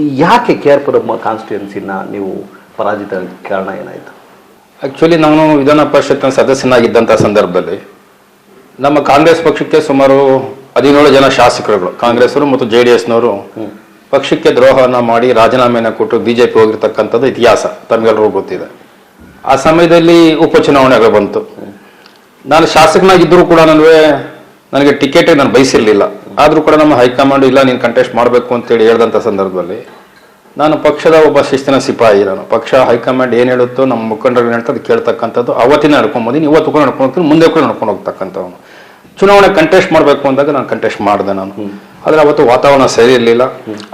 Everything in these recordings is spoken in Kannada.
ಯಾಕೆ ಕೆ ಆರ್ ಪುರಮ್ಮ ಕಾನ್ಸ್ಟಿಟ್ಯೂನ್ಸಿನ ನೀವು ಪರಾಜಿತ ಕಾರಣ ಏನಾಯಿತು? ಆ್ಯಕ್ಚುಲಿ ನಾನು ವಿಧಾನ ಪರಿಷತ್ನ ಸದಸ್ಯನಾಗಿದ್ದಂಥ ಸಂದರ್ಭದಲ್ಲಿ ನಮ್ಮ ಕಾಂಗ್ರೆಸ್ ಪಕ್ಷಕ್ಕೆ ಸುಮಾರು ಹದಿನೇಳು ಜನ ಶಾಸಕರುಗಳು ಕಾಂಗ್ರೆಸ್ವರು ಮತ್ತು ಜೆ ಡಿ ಎಸ್ನವರು ಪಕ್ಷಕ್ಕೆ ದ್ರೋಹವನ್ನು ಮಾಡಿ ರಾಜೀನಾಮೆಯನ್ನು ಕೊಟ್ಟು ಬಿ ಜೆ ಪಿ ಹೋಗಿರ್ತಕ್ಕಂಥದ್ದು ಇತಿಹಾಸ ತಮಗೆಲ್ಲರಿಗೂ ಗೊತ್ತಿದೆ. ಆ ಸಮಯದಲ್ಲಿ ಉಪಚುನಾವಣೆಗಳು ಬಂತು. ನಾನು ಶಾಸಕನಾಗಿದ್ದರೂ ಕೂಡ ನನಗೆ ನನಗೆ ಟಿಕೆಟ್ ನಾನು ಬಯಸಿರ್ಲಿಲ್ಲ. ಆದರೂ ಕೂಡ ನಮ್ಮ ಹೈಕಮಾಂಡ್ ಇಲ್ಲ ನೀನು ಕಂಟೆಸ್ಟ್ ಮಾಡಬೇಕು ಅಂತೇಳಿ ಹೇಳಿದಂಥ ಸಂದರ್ಭದಲ್ಲಿ ನಾನು ಪಕ್ಷದ ಒಬ್ಬ ಶಿಸ್ತಿನ ಸಿಪಾಯಿ. ನಾನು ಪಕ್ಷ ಹೈಕಮಾಂಡ್ ಏನು ಹೇಳುತ್ತೋ ನಮ್ಮ ಮುಖಂಡರು ಹೇಳ್ತಾ ಅದು ಕೇಳ್ತಕ್ಕಂಥದ್ದು. ಅವತ್ತಿನ ನಡ್ಕೊಂಡು ಬಂದೀನಿ ಇವತ್ತು ಕೂಡ ನಡ್ಕೊಂಡು ಹೋಗ್ತೀನಿ ಮುಂದೆ ಕೂಡ ನಡ್ಕೊಂಡು ಹೋಗ್ತಕ್ಕಂಥವನು. ಚುನಾವಣೆ ಕಂಟೆಸ್ಟ್ ಮಾಡಬೇಕು ಅಂದಾಗ ನಾನು ಕಂಟೆಸ್ಟ್ ಮಾಡಿದೆ ನಾನು. ಆದರೆ ಅವತ್ತು ವಾತಾವರಣ ಸರಿ ಇರಲಿಲ್ಲ.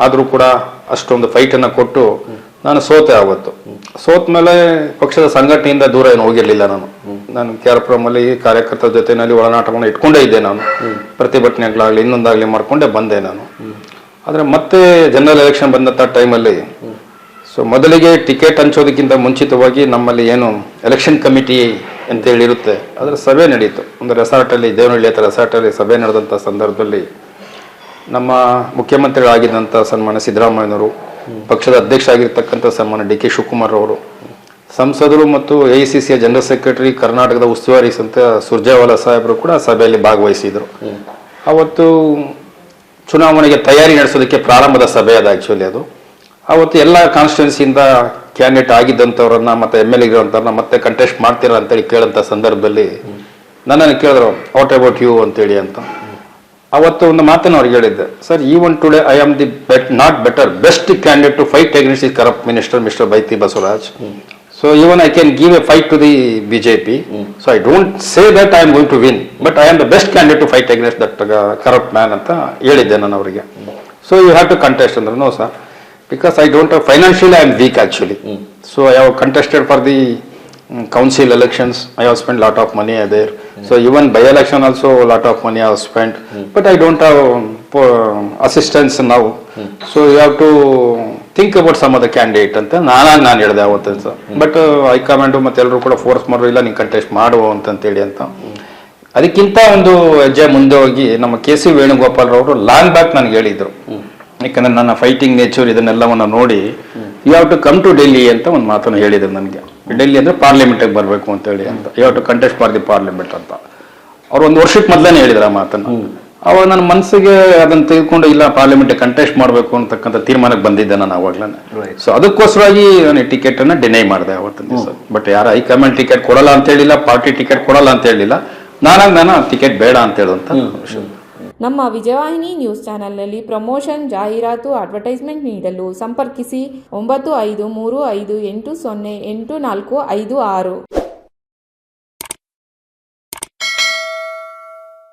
ಆದರೂ ಕೂಡ ಅಷ್ಟೊಂದು ಫೈಟನ್ನು ಕೊಟ್ಟು ನಾನು ಸೋತೆ ಆವತ್ತು ಸೋತ ಮೇಲೆ ಪಕ್ಷದ ಸಂಘಟನೆಯಿಂದ ದೂರ ಏನು ಹೋಗಿರಲಿಲ್ಲ ನಾನು. ನಾನು ಕೆ ಆರ್ ಪುರಮಲ್ಲಿ ಕಾರ್ಯಕರ್ತರ ಜೊತೆನಲ್ಲಿ ಒಳನಾಟವನ್ನು ಇಟ್ಕೊಂಡೇ ಇದ್ದೆ ನಾನು. ಪ್ರತಿಭಟನೆಗಳಾಗಲಿ ಇನ್ನೊಂದಾಗಲಿ ಮಾಡ್ಕೊಂಡೇ ಬಂದೆ ನಾನು. ಆದರೆ ಮತ್ತೆ ಜನರಲ್ ಎಲೆಕ್ಷನ್ ಬಂದಂಥ ಟೈಮಲ್ಲಿ ಸೊ ಮೊದಲಿಗೆ ಟಿಕೆಟ್ ಹಂಚೋದಕ್ಕಿಂತ ಮುಂಚಿತವಾಗಿ ನಮ್ಮಲ್ಲಿ ಏನು ಎಲೆಕ್ಷನ್ ಕಮಿಟಿ ಅಂತ ಹೇಳಿರುತ್ತೆ ಅದರ ಸಭೆ ನಡೆಯಿತು ಒಂದು ರೆಸಾರ್ಟಲ್ಲಿ ದೇವನಹಳ್ಳಿ ಹತ್ರ ರೆಸಾರ್ಟಲ್ಲಿ ಸಭೆ ನಡೆದಂಥ ಸಂದರ್ಭದಲ್ಲಿ ನಮ್ಮ ಮುಖ್ಯಮಂತ್ರಿಗಳಾಗಿದ್ದಂಥ ಸನ್ಮಾನ್ಯ ಸಿದ್ದರಾಮಯ್ಯನವರು ಪಕ್ಷದ ಅಧ್ಯಕ್ಷ ಆಗಿರ್ತಕ್ಕಂಥ ಸನ್ಮಾನ್ಯ ಡಿ ಕೆ ಶಿವಕುಮಾರ್ ಅವರು ಸಂಸದರು ಮತ್ತು ಎಐಸಿಸಿಯ ಜನರಲ್ ಸೆಕ್ರೆಟರಿ ಕರ್ನಾಟಕದ ಉಸ್ತುವಾರಿ ಸಂತ ಸುರ್ಜೇವಾಲಾ ಸಾಹೇಬರು ಕೂಡ ಸಭೆಯಲ್ಲಿ ಭಾಗವಹಿಸಿದರು. ಅವತ್ತು ಚುನಾವಣೆಗೆ ತಯಾರಿ ನಡೆಸೋದಕ್ಕೆ ಪ್ರಾರಂಭದ ಸಭೆ ಅದು ಆ್ಯಕ್ಚುಲಿ ಅದು. ಅವತ್ತು ಎಲ್ಲ ಕಾನ್ಸ್ಟಿಟ್ಯೂನ್ಸಿಯಿಂದ ಕ್ಯಾಂಡಿಡೇಟ್ ಆಗಿದ್ದಂಥವ್ರನ್ನ ಮತ್ತೆ ಎಂ ಎಲ್ ಇರೋಂಥವ್ರನ್ನ ಮತ್ತೆ ಕಂಟೆಸ್ಟ್ ಮಾಡ್ತೀರಾ ಅಂತೇಳಿ ಕೇಳಂತ ಸಂದರ್ಭದಲ್ಲಿ ನನ್ನನ್ನು ಕೇಳಿದ್ರು ವಾಟ್ ಅಬೌಟ್ ಯು ಅಂತೇಳಿ ಅಂತ. ಅವತ್ತು ಒಂದು ಮಾತನ್ನು ಅವ್ರಿಗೆ ಹೇಳಿದ್ದೆ sir even today I am the bet not better best candidate to fight against corrupt minister mister Byrathi Basavaraj so even I can give a fight to the BJP so I don't say that I am going to win but I am the best candidate to fight against that corrupt man ಅಂತ ಹೇಳಿದ್ದೆ ನಾನು ಅವರಿಗೆ. So you have to contest ಅಂದ್ರೆ no sir because I don't financially I am weak actually so I have contested for the council elections I have spend lot of money other so even by election also lot of money i have spent. But I don't assistance ನಾವು so assistance now. so you have about some ಅದ ಕ್ಯಾಂಡಿಡೇಟ್ ಅಂತ ನಾನಾಗಿ ನಾನು ಹೇಳಿದೆ ಅವತ್ತು ಸರ್. ಬಟ್ ಹೈಕಮಾಂಡು ಮತ್ತೆ ಎಲ್ಲರೂ ಕೂಡ ಫೋರ್ಸ್ ಮಾಡೋ ಇಲ್ಲ ನೀನು ಕಂಟೆಸ್ಟ್ ಮಾಡುವ ಅಂತಂತೇಳಿ ಅಂತ. ಅದಕ್ಕಿಂತ ಒಂದು ಹೆಜ್ಜೆ ಮುಂದೆ ಹೋಗಿ ನಮ್ಮ ಕೆ ಸಿ ವೇಣುಗೋಪಾಲ್ ಅವರು ಲಾಂಗ್ ಬ್ಯಾಕ್ ನನಗೆ ಹೇಳಿದ್ರು. ಯಾಕಂದ್ರೆ ನನ್ನ ಫೈಟಿಂಗ್ ನೇಚರ್ ಇದನ್ನೆಲ್ಲವನ್ನ ನೋಡಿ you have to come to Delhi ಅಂತ ಒಂದು ಮಾತನ್ನು ಹೇಳಿದರು ನನಗೆ. ಡೆಲ್ಲಿ ಅಂದ್ರೆ ಪಾರ್ಲಿಮೆಂಟಿಗೆ ಬರಬೇಕು ಅಂತ ಹೇಳಿ ಅಂತ. You have to contest for the parliament ಅಂತ. ಅವ್ರು ಒಂದು ವರ್ಷಕ್ಕೆ ಮೊದಲೇ ಹೇಳಿದ್ರು ಆ ಮಾತನ್ನು. ಅವಾಗ ನನ್ನ ಮನಸ್ಸಿಗೆ ಅದನ್ನ ತೆಗೆದುಕೊಂಡು ಇಲ್ಲ ಪಾರ್ಲಿಮೆಂಟ್ ಕಂಟೆಸ್ಟ್ ಮಾಡಬೇಕು ಅಂತಕ್ಕಂಥ ತೀರ್ಮಾನಕ್ಕೆ ಬಂದಿದ್ದೆ ನಾನು ಅವಾಗಲೇ Right. ಸೊ ಅದಕ್ಕೋಸ್ಕರವಾಗಿ ನಾನು ಟಿಕೆಟ್ ಅನ್ನ ಡಿನೈ ಮಾಡಿದೆ ಅವತ್ತಿನ ದಿವಸ. ಬಟ್ ಯಾರು ಹೈಕಮಾಂಡ್ ಟಿಕೆಟ್ ಕೊಡಲ್ಲ ಅಂತ ಹೇಳಿಲ್ಲ ಪಾರ್ಟಿ ಟಿಕೆಟ್ ಕೊಡಲ್ಲ ಅಂತ ಹೇಳಿಲ್ಲ ನಾನಾಗ ನಾನು ಟಿಕೆಟ್ ಬೇಡ ಅಂತ ಹೇಳುವಂತ ವಿಷಯ ನಮ್ಮ ವಿಜಯವಾಹಿನಿ ನ್ಯೂಸ್ ಚಾನೆಲ್ನಲ್ಲಿ ಪ್ರಮೋಷನ್ ಜಾಹೀರಾತು ಅಡ್ವರ್ಟೈಸ್ಮೆಂಟ್ ನೀಡಲು ಸಂಪರ್ಕಿಸಿ ಒಂಬತ್ತು ಐದು ಮೂರು ಐದು ಎಂಟು ಸೊನ್ನೆ ಎಂಟು ನಾಲ್ಕು ಐದು ಆರು.